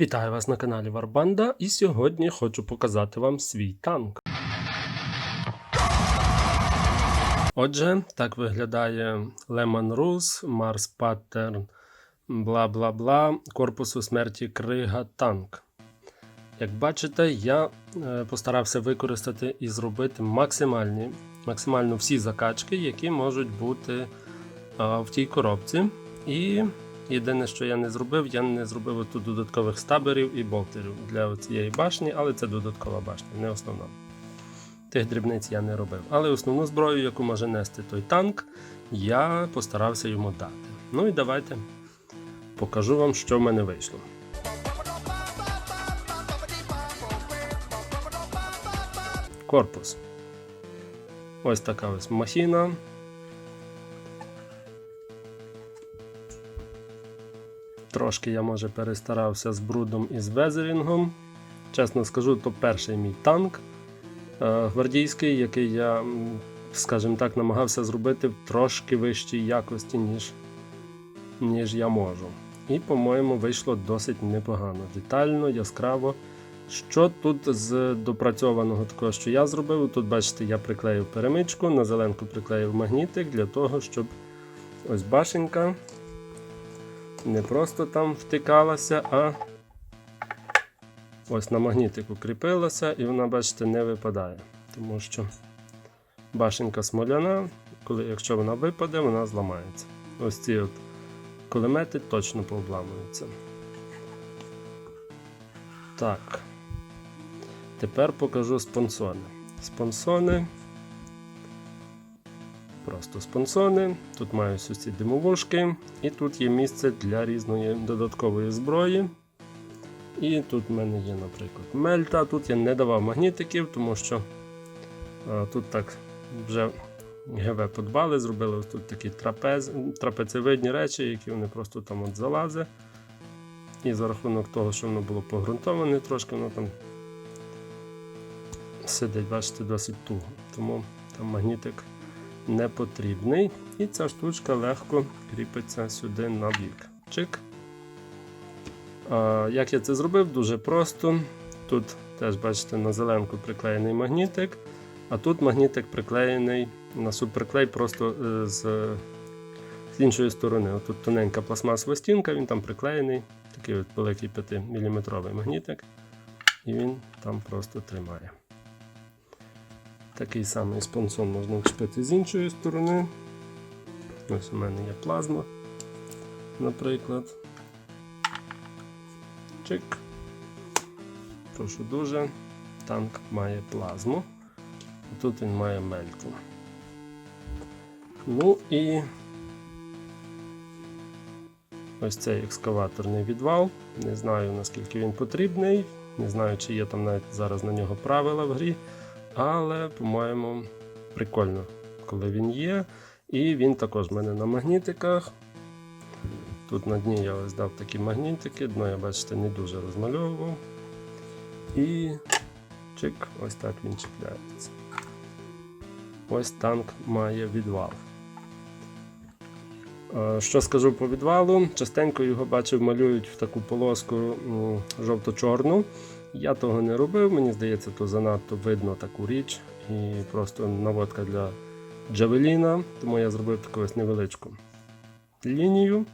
Вітаю вас на каналі Варбанда і сьогодні хочу показати вам свій танк. Отже, так виглядає Lehman Rus, Mars Pattern, бла бла бла, корпусу смерті Крига танк. Як бачите, я е, постарався використати і зробити максимальні, максимально всі закачки, які можуть бути в тій коробці. І єдине, що я не зробив, я не зробив тут додаткових стаберів і болтерів для цієї башні, але це додаткова башня, не основна. Тих дрібниць я не робив. Але основну зброю, яку може нести той танк, я постарався йому дати. Ну і давайте покажу вам, що в мене вийшло. Корпус. Ось така ось махіна. Трошки я може перестарався з брудом і з везерінгом. Чесно скажу, то перший мій танк е, гвардійський, який я, скажімо так, намагався зробити в трошки вищій якості, ніж, ніж я можу. І, по-моєму, вийшло досить непогано, детально, яскраво. Що тут з допрацьованого такого, що я зробив? Тут, бачите, я приклеїв перемичку, на зеленку приклеїв магнітик для того, щоб ось башенька не просто там втикалася, а ось на магнітику кріпилася і вона, бачите, не випадає. Тому що башенька смоляна, коли, якщо вона випаде, вона зламається. Ось ці от кулемети точно пообламуються. Так. Тепер покажу спонсони. Спонсони. Просто спонсони. Тут маю ці димовушки, і тут є місце для різної додаткової зброї. І тут в мене є, наприклад, мельта. Тут я не давав магнітиків, тому що а, тут так вже ГВ подбали, зробили ось тут такі трапез, трапецевидні речі, які вони просто там от залазять. І за рахунок того, що воно було погрунтоване, трошки воно там сидить, бачите, досить туго. Тому там магнітик не потрібний. І ця штучка легко кріпиться сюди на бік. Чик. А, як я це зробив? Дуже просто. Тут теж, бачите, на зеленку приклеєний магнітик, а тут магнітик приклеєний на субприклей просто е, з, з іншої сторони. Отут тоненька пластмасова стінка, він там приклеєний, такий от великий 5-мм магнітик, і він там просто тримає. Такий самий спонсон можна вчепити з іншої сторони. Ось у мене є плазма, наприклад. Чик. Прошу дуже. Танк має плазму. Тут він має мельту. Ну і ось цей екскаваторний відвал. Не знаю наскільки він потрібний. Не знаю, чи є там навіть зараз на нього правила в грі. Але, по-моєму, прикольно, коли він є. І він також в мене на магнітиках. Тут на дні я ось дав такі магнітики, дно я, бачите, не дуже розмальовував. І чик, ось так він чіпляється. Ось танк має відвал. Е, Що скажу по відвалу? Частенько його бачив, малюють в таку полоску жовто-чорну. Я того не робив, мені здається, то занадто видно таку річ і просто наводка для джавеліна, тому я зробив таку ось невеличку лінію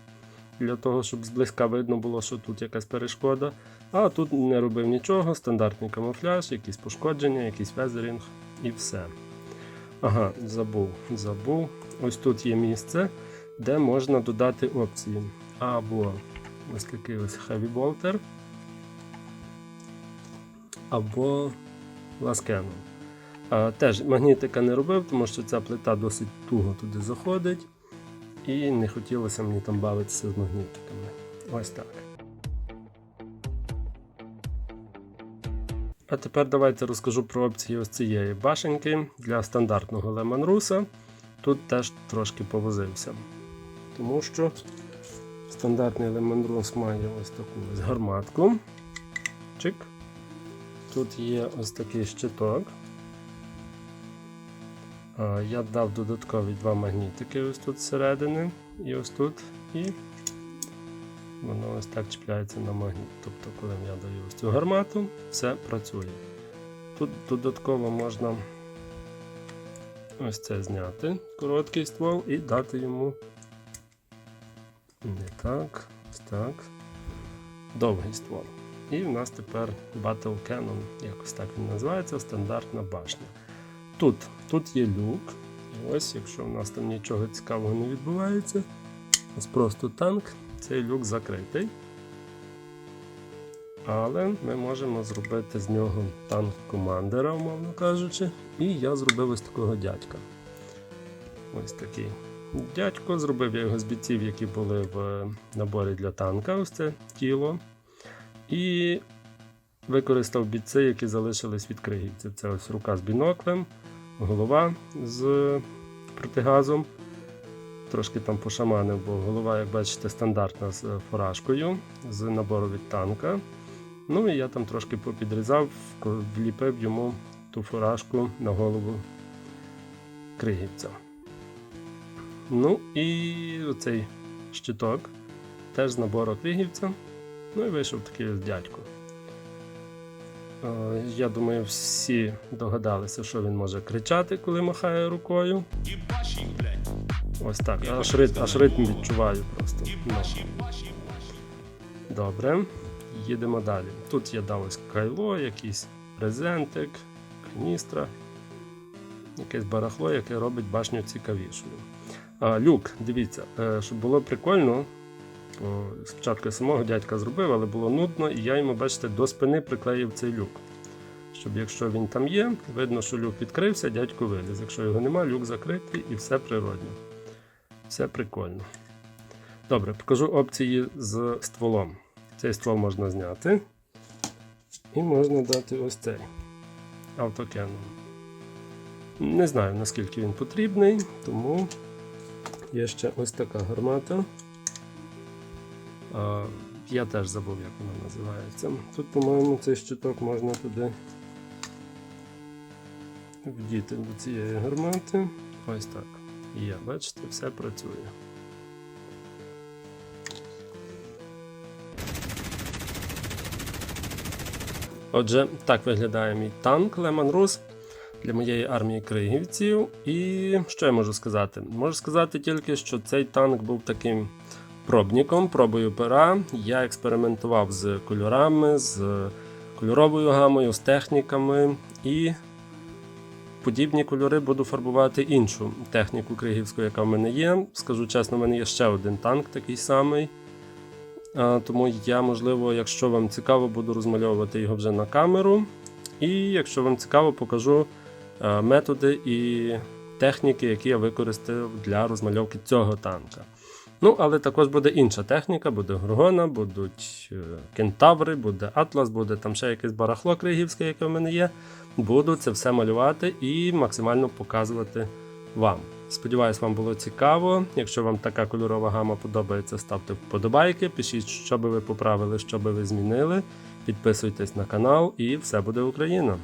для того, щоб зблизька видно було, що тут якась перешкода. А тут не робив нічого, стандартний камуфляж, якісь пошкодження, якийсь везерінг і все. Ага, забув, забув. Ось тут є місце, де можна додати опції. Або ось такий ось Heavy Bolter, або ласкеном. Теж магнітика не робив, тому що ця плита досить туго туди заходить. І не хотілося мені там бавитися з магнітиками. Ось так. А тепер давайте розкажу про опції ось цієї башеньки для стандартного Леманруса. Тут теж трошки повозився. Тому що стандартний Леманрус має ось таку ось гарматку. Чик. Тут є ось такий щиток. Я дав додаткові два магнітики ось тут зсередини і ось тут. І воно ось так чіпляється на магніт. Тобто, коли я даю ось цю гармату, все працює. Тут додатково можна ось це зняти, короткий ствол, і дати йому не так, ось так. Довгий ствол. І в нас тепер Battle Cannon, якось так він називається, стандартна башня. Тут, тут є люк. І ось, якщо в нас там нічого цікавого не відбувається, ось просто танк, цей люк закритий. Але ми можемо зробити з нього танк командира, умовно кажучи. І я зробив ось такого дядька. Ось такий дядько. Зробив я його з бійців, які були в наборі для танка, ось це тіло. І використав бійці, які залишились від кригівців. Це ось рука з біноклем, голова з протигазом. Трошки там пошаманив, бо голова, як бачите, стандартна з фуражкою з набору від танка. Ну і я там трошки попідрізав, вліпив йому ту фуражку на голову кригівця. Ну і оцей щиток теж з набору кригівця. Ну і вийшов такий дядько. Е, Я думаю, всі догадалися, що він може кричати, коли махає рукою. Ось так. Аж ритм, аж ритм відчуваю просто. Ну. Добре. Їдемо далі. Тут я дав ось кайло, якийсь презентик, каністра, якесь барахло, яке робить башню цікавішою. А, люк, дивіться, е, щоб було прикольно. Спочатку самого дядька зробив, але було нудно, і я йому, бачите, до спини приклеїв цей люк. Щоб якщо він там є, видно, що люк відкрився, дядько виліз. Якщо його нема, люк закритий і все природно. Все прикольно. Добре, покажу опції з стволом. Цей ствол можна зняти. І можна дати ось цей автокеном. Не знаю наскільки він потрібний, тому є ще ось така гармата. Я теж забув, як вона називається. Тут, по-моєму, цей щиток можна туди вдіти до цієї гармати. Ось так. Є, бачите, все працює. Отже, так виглядає мій танк Лемон Рус для моєї армії кригівців. І що я можу сказати? Можу сказати тільки, що цей танк був таким пробником, пробою пера. Я експериментував з кольорами, з кольоровою гамою, з техніками і подібні кольори буду фарбувати іншу техніку кригівську, яка в мене є. Скажу чесно, в мене є ще один танк такий самий. Тому я, можливо, якщо вам цікаво, буду розмальовувати його вже на камеру. І якщо вам цікаво, покажу методи і техніки, які я використав для розмальовки цього танка. Ну, але також буде інша техніка, буде горгона, будуть е, кентаври, буде атлас, буде там ще якесь барахло кригівське, яке в мене є. Буду це все малювати і максимально показувати вам. Сподіваюсь, вам було цікаво. Якщо вам така кольорова гама подобається, ставте вподобайки, пишіть, що би ви поправили, що би ви змінили. Підписуйтесь на канал і все буде Україна!